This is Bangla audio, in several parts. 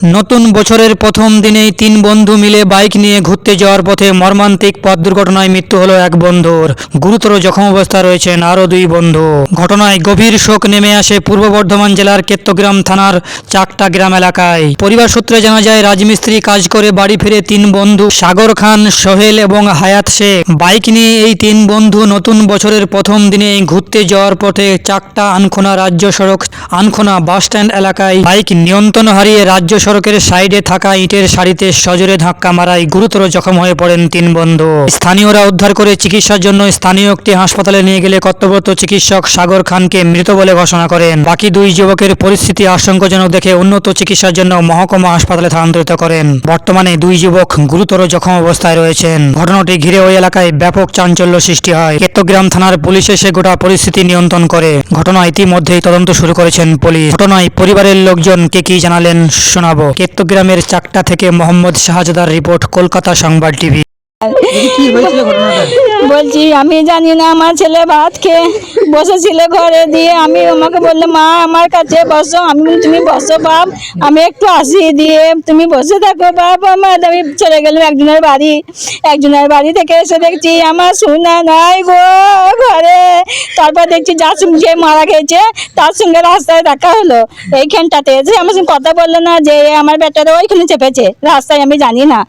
নতুন বছরের প্রথম দিনেই তিন বন্ধু মিলে বাইক নিয়ে ঘুরতে যাওয়ার পথে মর্মান্তিক পথ দুর্ঘটনায় মৃত্যু হলো এক বন্ধুর। গুরুতর জখম অবস্থায় রয়েছেন আরও দুই বন্ধু। ঘটনায় গভীর শোক নেমে আসে পূর্ব বর্ধমান জেলার কেত্তগ্রাম থানার চাকটা গ্রাম এলাকায়। পরিবার সূত্রে জানা যায়, রাজমিস্ত্রি কাজ করে বাড়ি ফিরে তিন বন্ধু সাগর খান, সোহেল এবং হায়াত শেখ। বাইক নিয়ে এই তিন বন্ধু নতুন বছরের প্রথম দিনে ঘুরতে যাওয়ার পথে চাকটা আনখোনা রাজ্য সড়ক, আনখোনা বাসস্ট্যান্ড এলাকায় বাইক নিয়ন্ত্রণ হারিয়ে রাজ্য সড়কের সাইডে থাকা ইটের সারিতে সজোরে ধাক্কা মারায় গুরুতর জখম হয়ে পড়েন তিন বন্ধু। স্থানীয়রা উদ্ধার করে চিকিৎসার জন্য স্থানীয় একটি হাসপাতালে নিয়ে গেলে কর্তব্যরত চিকিৎসক সাগর খানকে মৃত বলে ঘোষণা করেন। বাকি দুই যুবকের পরিস্থিতি আশঙ্কাজনক দেখে উন্নত চিকিৎসার জন্য মহকুমা হাসপাতালে স্থানান্তরিত করেন। বর্তমানে দুই যুবক গুরুতর জখম অবস্থায় রয়েছেন। ঘটনাটি ঘিরে ওই এলাকায় ব্যাপক চাঞ্চল্য সৃষ্টি হয়। কেত্তগ্রাম থানার পুলিশ এসে গোটা পরিস্থিতি নিয়ন্ত্রণ করে। ঘটনা ইতিমধ্যেই তদন্ত শুরু করেছেন পুলিশ। ঘটনায় পরিবারের লোকজন কে কি জানালেন শোনাবো। কেত্তগ্রামের চাকটা থেকে মোহাম্মদ শাহজাদার রিপোর্ট কলকাতা সংবাদ টিভি। কি হয়েছিল ঘটনাটা? বলছি আমি জানি না আমার ছেলে ভাত খেয়ে বসেছিল ঘরে দিয়ে। আমি আমাকে বললে মা আমার কাছে বসো আমি তুমি বসো বাপ আমি একটু আসি দিয়ে। তুমি বসে থাকো বাপ আমার। আমি চলে গেলাম একজনের বাড়ি। একজনের বাড়ি থেকে এসে দেখছি আমার সোনা নাই গো ঘরে। তারপর দেখছি যার সঙ্গে মারা গেছে, তার সঙ্গে রাস্তায় দেখা হলো। এইখানটাতে যে আমার সঙ্গে কথা বলল না যে আমার বেটারা ওইখানে চেপেছে, রাস্তায় আমি জানি না।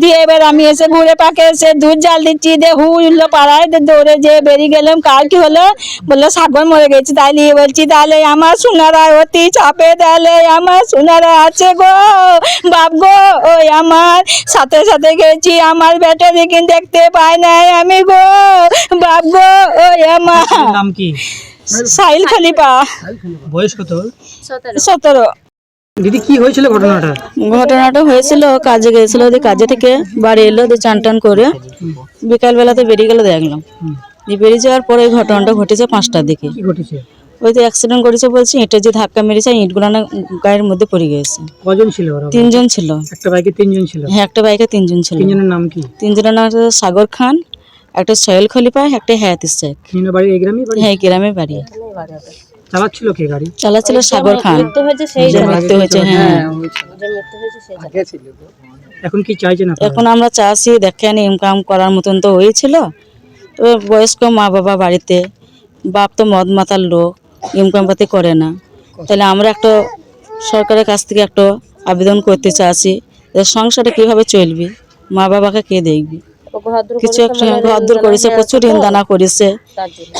দিয়ে এবার আমি এসে ঘুরে পাকে এসে দুধ জাল দিচ্ছি, দিয়ে হু উঠল পাড়ায় দৌড়ে যে বেরিয়ে গেলাম। কার কি হলো? বলল, সাগর মরে গেছে। তাই নিয়ে বলছি তাহলে আমার সোনারা অতি চাপে তাহলে আমার সোনারা আছে গো, বাপ গো, ওই আমার সাথে সাথে গেছি, আমার বেটা দেখি দেখতে পাই নাই আমি গো। বাপ গো ওই আমার নাম কি? সাহিল খলিফা। বয়স কত? সতেরো। দিদি কি হয়েছিল ঘটনাটা? ঘটনাটা হয়েছিল কাজে গেছিল ওদের কাজে থেকে বাড়ি এলো দিয়ে চান টান করে। বিকালবেলাতে বেরিয়ে গেল দেখলাম। বেরিয়ে যাওয়ার পরে এই ঘটনাটা ঘটেছে পাঁচটার দিকে। ঘটেছে? ওই তো অ্যাক্সিডেন্ট করেছে বলছি ইটের যে ধাক্কা মেরেছে ইটগুলো না গায়ের মধ্যে পড়ে গেছে। কজন ছিল তিনজন ছিল। একটা বাইকে তিনজন ছিল? হ্যাঁ একটা বাইকে তিনজন ছিল। তিনজনের নাম কি? তিনজনের নাম সাগর খান একটা সোহেল খলিফা একটা হায়াত তিনজনের বাড়ি এই গ্রামে বাড়ি? হ্যাঁ এই গ্রামে বাড়ি। চালাচ্ছিল কে গাড়ি? চালাচ্ছিল সাগর খান। যে মৃত্যু হয়েছে হ্যাঁ এখন কি চাইছেন আপনারা? এখন আমরা চাষি দেখেন ইনকাম করার মতন তো হয়েছিল তো বয়স্ক মা বাবা বাড়িতে বাপ তো মদ মাতার লোক ইনকাম পাতি করে না। তাহলে আমরা একটা সরকারের কাছ থেকে একটা আবেদন করতে চাইছি যে সংসারে কীভাবে চলবি? মা বাবাকে কে দেখবি? কিছু একটা করেছে প্রচুর দানা করেছে।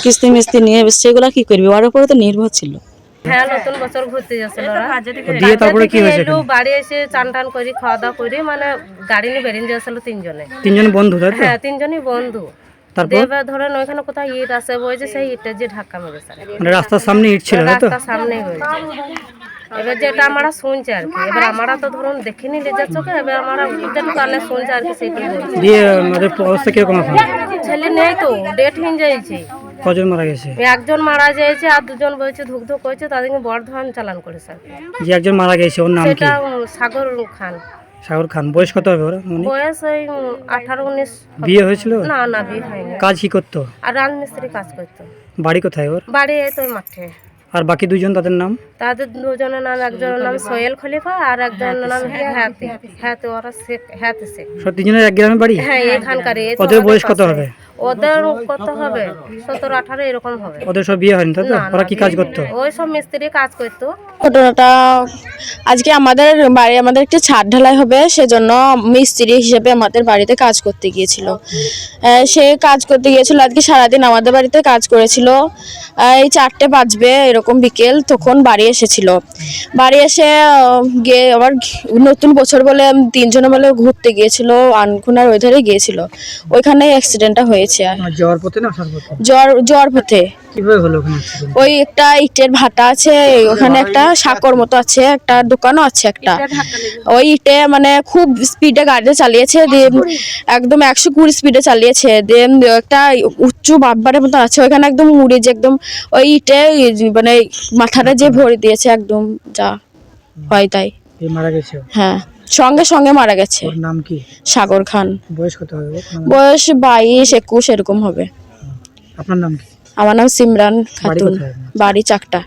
কিস্তি মিস্তি নিয়ে সেগুলো কি করবি? ওর উপরে তো নির্ভর ছিল। হ্যাঁ নতুন বছর ঘুরতে যাচ্ছিল দিয়ে তারপরে কি হয়েছে বাড়ি এসে চান টান করে খাওয়া দাওয়া করে মানে গাড়ি নিয়ে বেরিয়ে যাচ্ছিল তিনজনে। তিনজন বন্ধু হ্যাঁ তিনজনই বন্ধু। তারপর? এবার ধরেন ওইখানে কোথায় ইট আছে যে সেই ইটের যে মেরেছে মানে রাস্তার সামনে ইট ছিল তাই তো? রাস্তার সামনেই হয়েছে। এবার যেটা আমরা শুনছি আর কি। এবার আমরা তো ধরুন দেখিনি নিজের চোখে এবার আমরা যেটুকু কানে শুনছি আর কি সেটাই দিয়ে অবস্থা কীরকম এখন? ছেলে নেই তো ডেট হিন যাইছে। কজন মারা গেছে? একজন মারা যাইছে আর দুজন বলছে ধুক ধুক হয়েছে তাদেরকে বর্ধমান চালান করেছে যে একজন মারা গেছে ওর নাম কি? সেটা সাগর খান। সাগর খান। বয়স কত হবে ওরা? বয়স ওই আঠারো উনিশ। বিয়ে হয়েছিল? না না বিয়ে হয়নি। কাজ কি করতো? আর রাজমিস্ত্রি কাজ করতো। বাড়ি কোথায় ওর? বাড়ি এই তো মাঠে। আর বাকি দুজন তাদের নাম তাদের দুজনের নাম একজনের নাম সোহেল খলিফা আর একজনের নাম হ্যাতে হ্যাতে ওরা হ্যাতে সে সব তিনজনের এক গ্রামে বাড়ি হ্যাঁ এখানকার ওদের বয়স কত হবে ওদের কত হবে? সতেরো আঠারো। এরকম হবে। ওদের সব বিয়ে হয়নি তাই তো? ওরা কি কাজ করতো? ওই সব মিস্ত্রি কাজ করতো। ঘটনাটা আজকে আমাদের বাড়ি আমাদের একটি ছাদ ঢালাই হবে সেজন্য মিস্ত্রি হিসেবে আমাদের বাড়িতে কাজ করতে গিয়েছিল। সে কাজ করতে গিয়েছিল আজকে সারাদিন আমাদের বাড়িতে কাজ করেছিল। এই চারটে বাজবে এরকম বিকেল তখন বাড়ি এসেছিল। বাড়ি এসে গিয়ে আবার নতুন বছর বলে তিনজনে বলে ঘুরতে গিয়েছিল আনখুনার ওই ধারে গিয়েছিল। ওইখানে অ্যাক্সিডেন্টটা হয়েছে। যাওয়ার পথে না আসার পথে? জ্বর জ্বর পথে। কীভাবে হলো ওখানে ওই একটা ইটের ভাটা আছে ওখানে একটা সাকর মতো আছে একটা দোকানও আছে একটা। ওই ইটে মানে খুব স্পিডে গাড়িটা চালিয়েছে একদম একশো কুড়ি স্পিডে চালিয়েছে দেন একটা উচ্চ বাব্বারের মতো আছে ওইখানে একদম মুড়ে যে একদম ওই ইটে মানে মাথাটা যে ভরে দিয়েছে একদম যা হয় তাই। মারা গেছে? হ্যাঁ। সঙ্গে সঙ্গে মারা গেছে। ওর নাম কি? সাগর খান। বয়স কত হবে? ওর? নাম- বয়স বাইশ একুশ এরকম হবে। আপনার নাম কি? আমার নাম সিমরান খাতুন। কোথায় বাড়ি চাকটা।